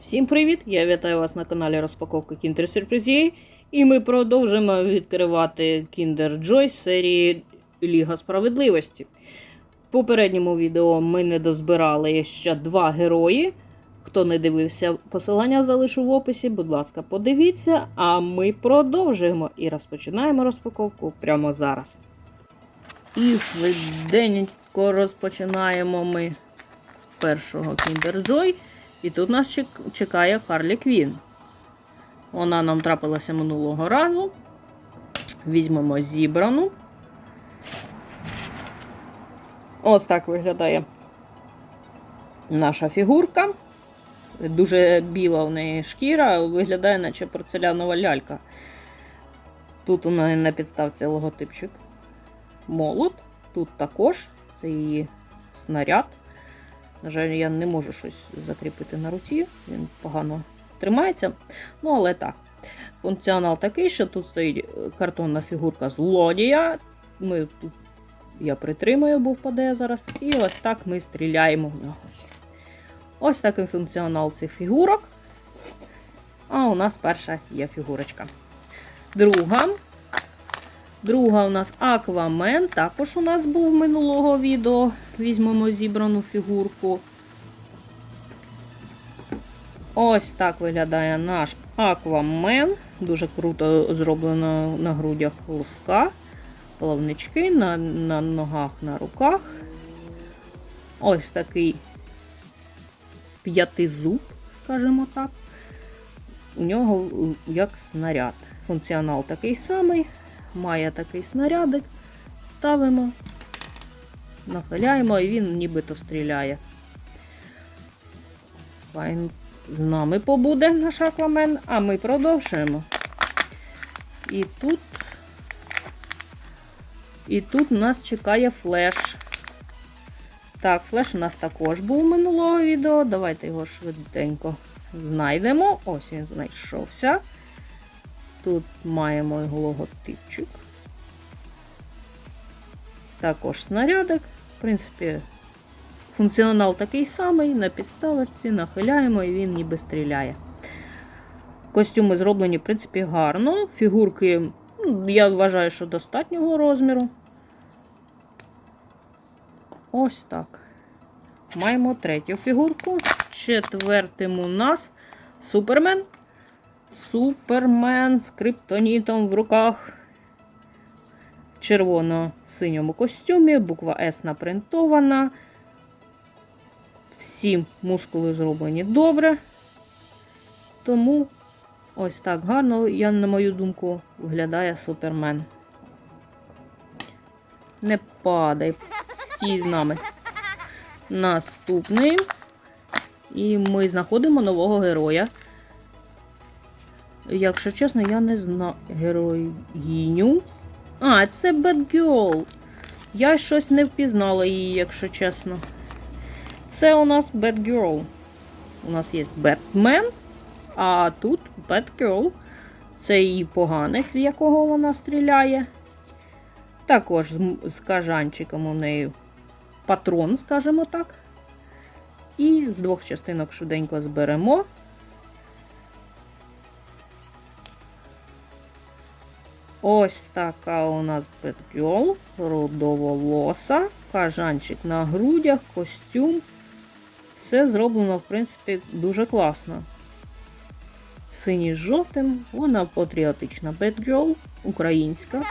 Всім привіт! Я вітаю вас на каналі Розпаковка Kinder Surprise. І ми продовжимо відкривати Kinder Joy серії Ліга Справедливості. В попередньому відео ми не дозбирали ще два герої. Хто не дивився, посилання залишу в описі. Будь ласка, подивіться, а ми продовжуємо і розпочинаємо розпаковку прямо зараз. І швиденько розпочинаємо ми з першого Kinder Joy. І тут нас чекає Харлі Квін. Вона нам трапилася минулого разу. Візьмемо зібрану. Ось так виглядає наша фігурка. Дуже біла в неї шкіра, виглядає, наче порцелянова лялька. Тут у неї на підставці логотипчик молот. Тут також це її снаряд. На жаль, я не можу щось закріпити на руці, він погано тримається. Ну, але так. Функціонал такий, що тут стоїть е, картонна фігурка злодія. Ми тут я притримаю, бо впаде зараз. І ось так ми стріляємо в нього. Ось такий функціонал цих фігурок. А у нас перша є фігурочка. Друга. Друга у нас Аквамен. Також у нас був минулого відео. Візьмемо зібрану фігурку. Ось так виглядає наш Аквамен. Дуже круто зроблено на грудях луска. Плавнички на, на ногах, на руках. Ось такий п'ятизуб, скажімо так. У нього як снаряд. Функціонал такий самий має такий снарядик, ставимо, нахиляємо і він нібито стріляє. Файн з нами побуде наш аквамен, а ми продовжуємо. І тут, і тут нас чекає флеш. Так, флеш у нас також був минулого відео. Давайте його швиденько знайдемо. Ось він знайшовся. Тут маємо його логотипчик. Також снарядик. В принципі, функціонал такий самий, на підставочці нахиляємо і він ніби стріляє. Костюми зроблені, в принципі, гарно. Фігурки, ну, я вважаю, що достатнього розміру. Ось так. Маємо третю фігурку. Четвертим у нас Супермен. Супермен з криптонітом в руках. Червоно-синьому костюмі, буква С напринтована. Всі мускули зроблені добре. Тому ось так гарно, я, на мою думку, виглядає Супермен. Не падай, стій з нами. Наступний. І ми знаходимо нового героя. Якщо чесно, я не знаю героїню. А, це Batgirl. Я щось не впізнала її, якщо чесно. Це у нас Batgirl. У нас є Бетмен, а тут Batgirl. Це її поганець, в якого вона стріляє. Також з кажанчиком у неї патрон, скажімо так. І з двох частинок швиденько зберемо. Ось така у нас Бетгьол, рудоволоса, кажанчик на грудях, костюм. Все зроблено, в принципі, дуже класно. Синій з жовтим, вона патріотична Бетгьол, українська.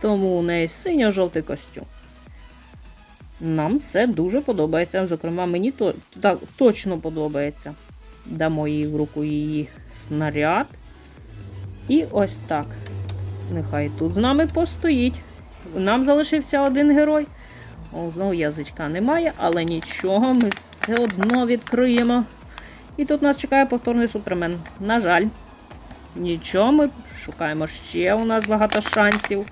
Тому у неї синьо-жовтий костюм. Нам це дуже подобається. Зокрема, мені то, так, точно подобається. Дамо їй в руку її снаряд. І ось так. Нехай тут з нами постоїть. Нам залишився один герой. О, знову язичка немає, але нічого, ми все одно відкриємо. І тут нас чекає повторний супермен. На жаль, нічого, ми шукаємо ще. У нас багато шансів.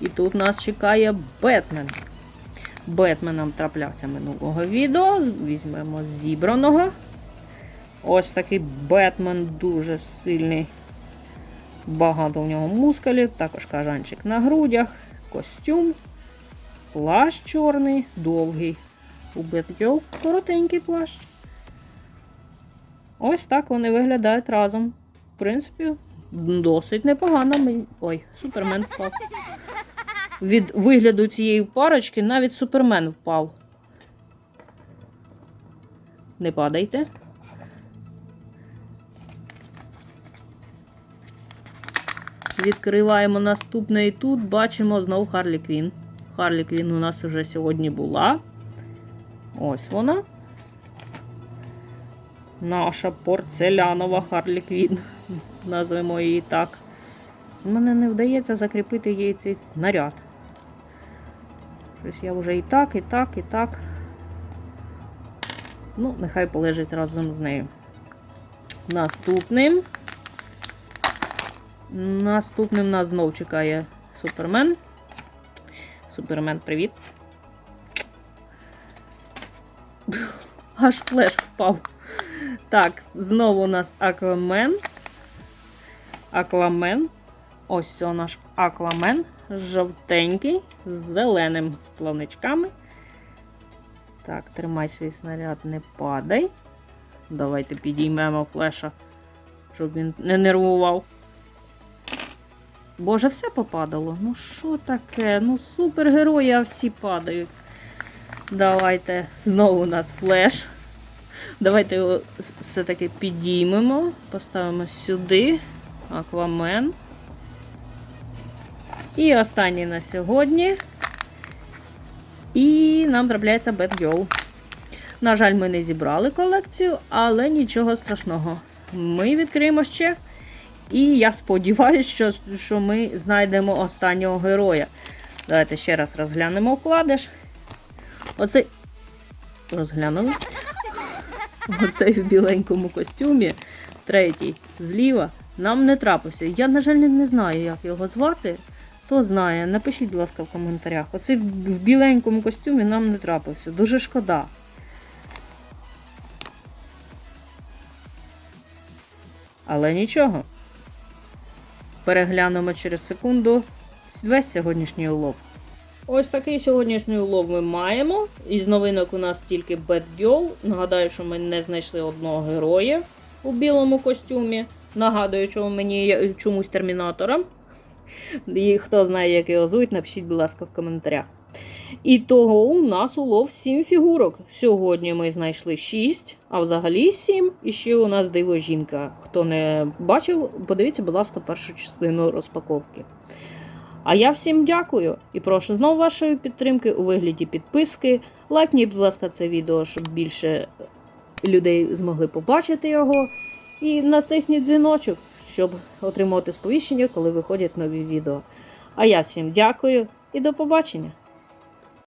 І тут нас чекає Бетмен. Бетмен нам траплявся минулого відео. Візьмемо зібраного. Ось такий Бетмен дуже сильний. Багато в нього мускулів, також кажанчик на грудях, костюм, плащ чорний, довгий. У Бетгьол коротенький плащ. Ось так вони виглядають разом. В принципі, досить непогано. Ой, супермен впав. Від вигляду цієї парочки навіть супермен впав. Не падайте. Відкриваємо наступне і тут бачимо знову Харлі Квін. Харлі Квін у нас вже сьогодні була. Ось вона. Наша порцелянова Харлі Квін. Назвемо її так. Мене не вдається закріпити їй цей снаряд. Щось я вже і так, і так, і так. Ну, нехай полежить разом з нею. Наступним. Наступним нас знов чекає Супермен. Супермен, привіт. Аж флеш впав. Так, знову у нас Аквамен. Аквамен. Ось це наш Аквамен. Жовтенький, з зеленим з плавничками. Так, тримай свій снаряд, не падай. Давайте підіймемо флеша, щоб він не нервував. Боже, все попадало. Ну що таке? Ну, супергерої, а всі падають. Давайте знову у нас флеш. Давайте його все-таки підіймемо. Поставимо сюди. Аквамен. І останній на сьогодні. І нам трапляється Girl. На жаль, ми не зібрали колекцію, але нічого страшного. Ми відкриємо ще. І я сподіваюся, що, що ми знайдемо останнього героя. Давайте ще раз розглянемо вкладиш. Оцей. Розглянули. Оцей в біленькому костюмі, третій, зліва, нам не трапився. Я, на жаль, не, знаю, як його звати. Хто знає, напишіть, будь ласка, в коментарях. Оцей в біленькому костюмі нам не трапився. Дуже шкода. Але нічого. Переглянемо через секунду весь сьогоднішній улов. Ось такий сьогоднішній улов ми маємо. Із новинок у нас тільки Bad Girl. Нагадаю, що ми не знайшли одного героя у білому костюмі. Нагадую, чому мені чомусь термінатора. І хто знає, як його звуть, напишіть, будь ласка, в коментарях. І того у нас улов 7 фігурок. Сьогодні ми знайшли 6, а взагалі 7. І ще у нас диво жінка. Хто не бачив, подивіться, будь ласка, першу частину розпаковки. А я всім дякую і прошу знову вашої підтримки у вигляді підписки. Лайкніть, будь ласка, це відео, щоб більше людей змогли побачити його. І натисніть дзвіночок, щоб отримувати сповіщення, коли виходять нові відео. А я всім дякую і до побачення!